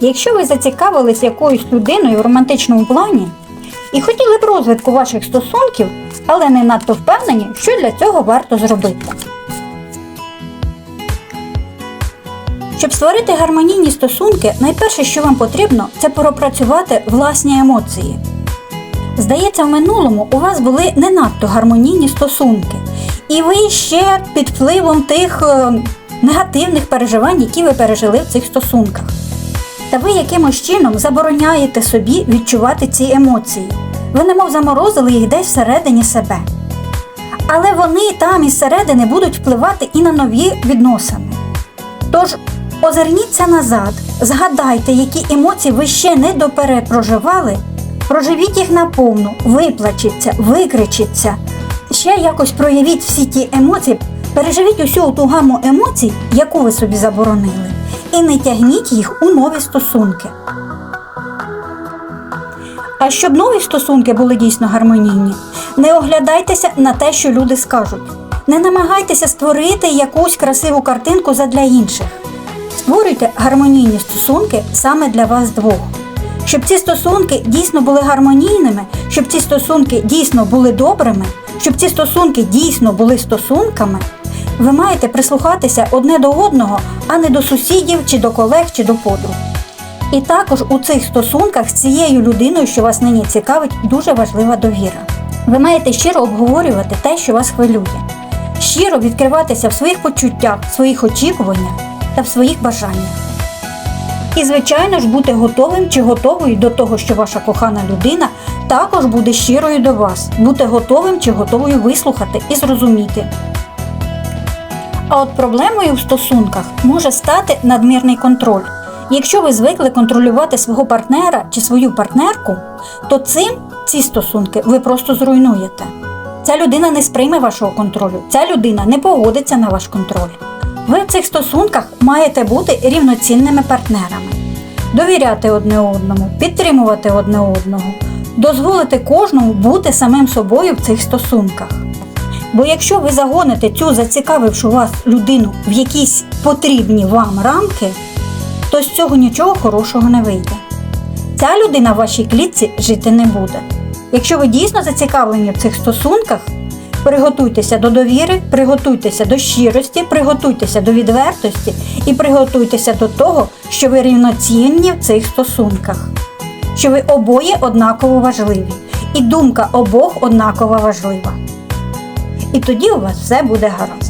Якщо ви зацікавились якоюсь людиною в романтичному плані і хотіли б розвитку ваших стосунків, але не надто впевнені, що для цього варто зробити. Щоб створити гармонійні стосунки, найперше, що вам потрібно, це пропрацювати власні емоції. Здається, в минулому у вас були не надто гармонійні стосунки, і ви ще під впливом тих е, негативних переживань, які ви пережили в цих стосунках. Та ви якимось чином забороняєте собі відчувати ці емоції. Ви немов заморозили їх десь всередині себе. Але вони там із середини будуть впливати і на нові відносини. Тож озирніться назад, згадайте, які емоції ви ще не доперепроживали, проживіть їх наповну, виплачіться, викричіться, ще якось проявіть всі ті емоції, переживіть усю ту гаму емоцій, яку ви собі заборонили, і не тягніть їх у нові стосунки. А щоб нові стосунки були дійсно гармонійні, не оглядайтеся на те, що люди скажуть. Не намагайтеся створити якусь красиву картинку задля інших. Створюйте гармонійні стосунки саме для вас двох. Щоб ці стосунки дійсно були гармонійними, щоб ці стосунки дійсно були добрими, щоб ці стосунки дійсно були стосунками, ви маєте прислухатися одне до одного, а не до сусідів чи до колег чи до подруг. І також у цих стосунках з цією людиною, що вас нині цікавить, дуже важлива довіра. Ви маєте щиро обговорювати те, що вас хвилює, щиро відкриватися в своїх почуттях, в своїх очікуваннях та в своїх бажаннях. І, звичайно ж, бути готовим чи готовою до того, що ваша кохана людина також буде щирою до вас, бути готовим чи готовою вислухати і зрозуміти. А от проблемою в стосунках може стати надмірний контроль. Якщо ви звикли контролювати свого партнера чи свою партнерку, то цим ці стосунки ви просто зруйнуєте. Ця людина не сприйме вашого контролю, ця людина не погодиться на ваш контроль. Ви в цих стосунках маєте бути рівноцінними партнерами, довіряти одне одному, підтримувати одне одного, дозволити кожному бути самим собою в цих стосунках. Бо якщо ви загоните цю зацікавившу вас людину в якісь потрібні вам рамки, то з цього нічого хорошого не вийде. Ця людина в вашій клітці жити не буде. Якщо ви дійсно зацікавлені в цих стосунках, приготуйтеся до довіри, приготуйтеся до щирості, приготуйтеся до відвертості і приготуйтеся до того, що ви рівноцінні в цих стосунках, що ви обоє однаково важливі, і думка обох однаково важлива. І тоді у вас все буде гаразд.